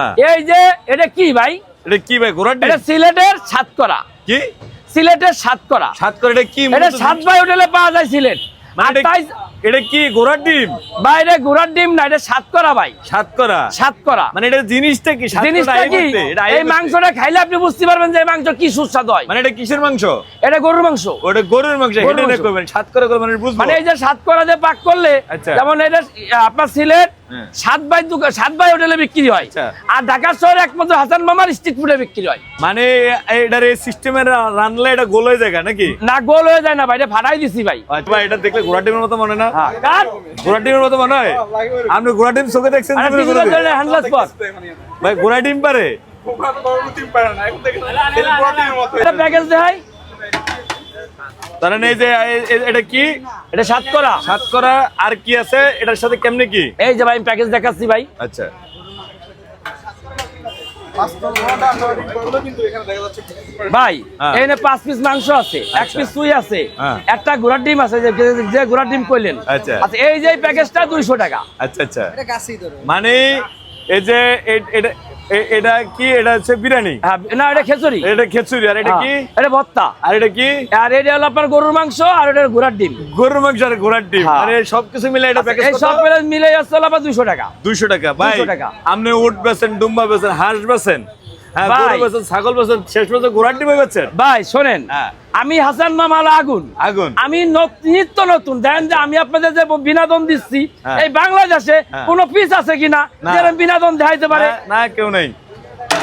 হ্যাঁ। এই যে এটা কি ভাই? এটা কি ভাই ঘোড়ার এটা সিলেটের সাতকরা। কি? সিলেটের সাতকরা। সাত করে এটা কি এটা সাত বাই হোটেলে পাওয়া যায় সিলেট। মানে আর তাই এটা কি ঘোড়ার ডিম? ঘোড়ার ডিম না এটা ভাই। সাত করা সাতকরা। মানে এটা জিনিসটা কি? জিনিসটা কি? এটা এই মাংসটা খাইলে আপনি বুঝতে পারবেন যে এই মাংস কি সুস্বাদু হয়। মানে এটা কিসের মাংস? এটা গরুর মাংস। ওটা গরুর মাংস এটা না করবেন। সাত করে করে মানে মানে এই যে দিয়ে পাক করলে আচ্ছা। যেমন এটা আপনার সিলেট হ্যাঁ। সাত বাই সাত বাই হোটেলে বিক্রি হয়। আচ্ছা। আর ঢাকা শহরে একমাত্র হাসান মামার স্ট্রিট ফুডে বিক্রি হয়। মানে এটার এই সিস্টেমের রানলে এটা গোল হয়ে যায় নাকি? না গোল হয়ে যায় না ভাই এটা ফাটাই দিছি ভাই। আচ্ছা ভাই এটা দেখলে ঘোড়া ডিমের মতো মনে না? হ্যাঁ? ঘোড়া ডিমের মতো মনে হয় আপনি ঘোড়া ডিম চোখে দেখছেন হ্যান্ডলেস পথ। ভাই ঘোড়া ডিম পারে? প্যাকেজ দেয় তার মানে এই যে এটা কি? এটা সাতকরা। সাত করা আর কি আছে? এটার সাথে কেমনি কি? এই যে ভাই আমি প্যাকেজ দেখাচ্ছি ভাই। আচ্ছা। ভাই হ্যাঁ। এখানে পাঁচ পিস মাংস আছে এক আচ্ছা। পিস সুই আছে হ্যাঁ। একটা ঘোড়ার ডিম আছে যে যে ঘোড়ার ডিম কইলেন আচ্ছা। আচ্ছা এই যে প্যাকেজটা দুইশো টাকা আচ্ছা আচ্ছা মানে এই যে এটা এটা কি? এটা হচ্ছে বিরিয়ানি? হ্যাঁ, না এটা খেচুরি এটা খেচুরি আর এটা কি? হ্যাঁ, এটা ভত্তা আর এটা কি? আর এটা হলো আপনার গরুর মাংস আর এটা ঘোড়ার ডিম। গরুর মাংস আর ঘোড়ার ডিম। আরে মানে সবকিছু মিলে এটা প্যাকেজ এই সব মিলে মিলে আসছে দুইশো টাকা। 200 টাকা ভাই। 200 টাকা। আপনি উট বেচেন ডুম্বা বেচেন হাঁস বেচেন হ্যাঁ ভাই। গরু বেচেন ছাগল বেচেন শেষ পর্যন্ত ঘোড়ার ডিম বেচেন। ভাই শোনেন। হ্যাঁ। আমি হাসান মামাল আগুন। আগুন। আমি নত- নিত্য নতুন। দেখেন যে আমি আপনাদের যে বিনোদন দিচ্ছি হ্যাঁ। এই বাংলাদেশে হ্যাঁ। কোনো পিস আছে কিনা। যেরকম বিনোদন দেখাইতে পারে। না, কেউ নেই।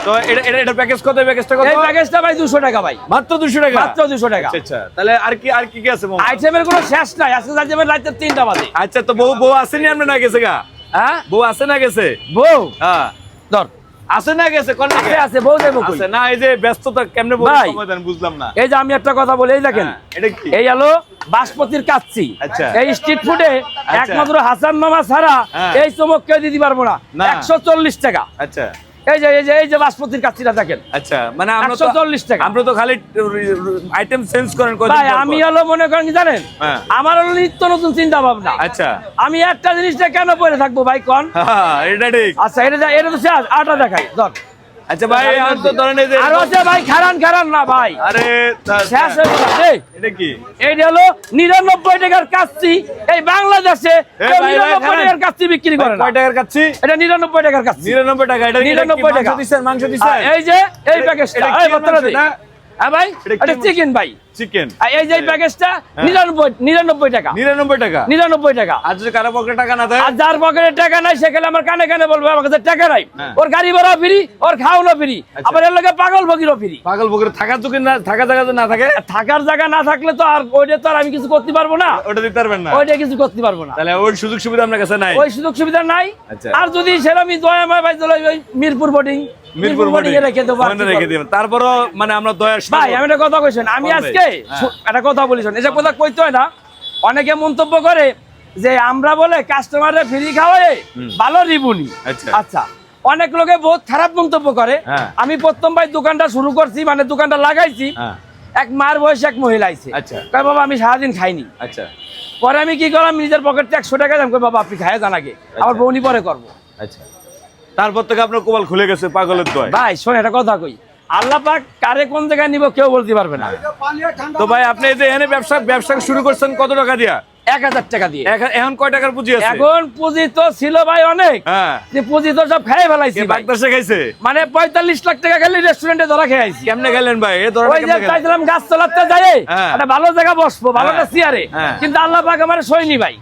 তো এটা এটা প্যাকেজ কত? প্যাকেজটা কত? এই প্যাকেজটা ভাই দুশো টাকা ভাই। মাত্র 200 টাকা? মাত্র টাকা। আচ্ছা আচ্ছা। তাহলে আর কি আর কি কি আছে আইটেমের কোনো শেষ নাই। আজকে রাতে বাজে। আচ্ছা তো বউ বউ আসেনি আপনি না গেছে গা? হ্যাঁ? বউ আছে না গেছে? বউ? হ্যাঁ। ধর। আছে না গেছে? কোন আছে আছে বউ যাব আছে না এই যে ব্যস্ততা কেমনে বউ সময় দেন বুঝলাম না। এই যে আমি একটা কথা বলি এই দেখেন হ্যাঁ, এটা কি? এই হলো বাসপতির কাচ্ছি আচ্ছা। এই স্ট্রিট ফুডে আচ্ছা। একমাত্র হাসান মামা ছাড়া হ্যাঁ। এই চমক কেউ দিতে পারব না। না। একশো চল্লিশ টাকা। আচ্ছা। এই যে এই যে এই যে বাসপতির কাচ্চিটা দেখেন। আচ্ছা মানে আমরা তো 140 টাকা। আমরা তো খালি আইটেম চেঞ্জ করেন কদিন ভাই। আমি হলো মনে করেন কি জানেন? হ্যাঁ। আমার হলো নিত্য নতুন চিন্তা ভাবনা। আচ্ছা। আমি একটা জিনিসটা কেন পরে থাকব ভাই কন? হ্যাঁ, এটা ঠিক। আচ্ছা এটা এটা তো শেষ। আটা দেখাই ধর। আচ্ছা ভাই এখন তো ধরেন এই যে আর আছে ভাই খারান খারান না ভাই। আরে শেষ হয়ে এটা কি? এইটা হলো নিরানব্বই টাকার কাচ্চি। এই বাংলাদেশে এ কেউ ভাই, ভাই, নিরানব্বই খারান। টাকার কাচ্চি বিক্রি করে না। কয় টাকার কাচ্ছি এটা নিরানব্বই টাকার কাচ্চি। নিরানব্বই টাকা এটা এটা কি 99 মাংস টাকা। দিচ্ছেন? মাংস দিছেন এই যে এই প্যাকেজটা। এই বাতরা মাংস হ্যাঁ ভাই এটা চিকেন ভাই। চিকেন এই যে প্যাকেজটা হ্যাঁ। নিরানব্বই নিরানব্বই টাকা। নিরানব্বই টাকা? নিরানব্বই টাকা। আর যদি কারও পকেটে টাকা না আর যার পকেটে টাকা নাই সেখানে আমার কানে কানে বলব আমার কাছে টাকা নাই। হ্যাঁ। ওর গাড়ি ভাড়া ফ্রি ওর খাওয়ানো ফ্রি। আচ্ছা। আবার এর লগে পাগল ভগিরও ফ্রি। পাগল থাকার চুকি না থাকা জায়গা না থাকে? থাকার জায়গা না থাকলে তো আর ওইটা তো আর আমি কিছু করতে পারব না। ওটা দিতে পারবেন না। ওইটা কিছু করতে পারব না। তাহলে ওই সুযোগ সুবিধা আপনার কাছে নাই? ওই সুযোগ সুবিধা নাই। আচ্ছা। আর যদি সেরকমই দয়াময় ভাই ওই মিরপুর বোর্ডিং। মিরপুর বোর্ডিং রেখে দেবো রেখে। তারপরও মানে আমরা দয়া ভাই আমি একটা কথা কইছেন আমি কোন ভাই? হ্যাঁ। একটা কথা বলিছেন এসব কথা কইতে হয় না অনেকে মন্তব্য করে যে আমরা বলে কাস্টমারের ফ্রি খাওয়াই ভালো রিবুনি আচ্ছা। আচ্ছা অনেক লোকে বহুত খারাপ মন্তব্য করে। হ্যাঁ। আমি প্রথম ভাই দোকানটা শুরু করছি মানে দোকানটা লাগাইছি। হ্যাঁ। এক মার বয়সে এক মহিলা আইছে। আচ্ছা। কয় বাবা আমি সারাদিন খাইনি। আচ্ছা। পরে আমি কি করলাম নিজের পকেট একশো টাকা দাম কই বাবা আপনি খায় জান আগে আমার বউনি পরে করব। আচ্ছা। তারপর থেকে আপনার কোবাল খুলে গেছে পাগলের দয়। ভাই শোন একটা কথা কই। আল্লাহ পাক কারে কোন জায়গায় নিব কেউ বলতে পারবে না। তো ভাই আপনি যে এখানে ব্যবসা ব্যবসা শুরু করছেন কত টাকা দিয়া? এক হাজার টাকা দিয়ে। এখন কয় টাকার পুঁজি আছে? এখন পুঁজি তো ছিল ভাই অনেক। হ্যাঁ। যে পুঁজি তো সব খেয়ে ফেলাইছি শেখাইছে? মানে পঁয়তাল্লিশ লাখ টাকা খালি রেস্টুরেন্টে ধরা খেয়েছি কেমনে গেলেন ভাই? ওই যে চাইছিলাম গাছ চলাতে যাই। হ্যাঁ। একটা ভালো জায়গা বসবো ভালো একটা হ্যাঁ। চেয়ারে হ্যাঁ। কিন্তু আল্লাহ পাক আমার সইনি ভাই।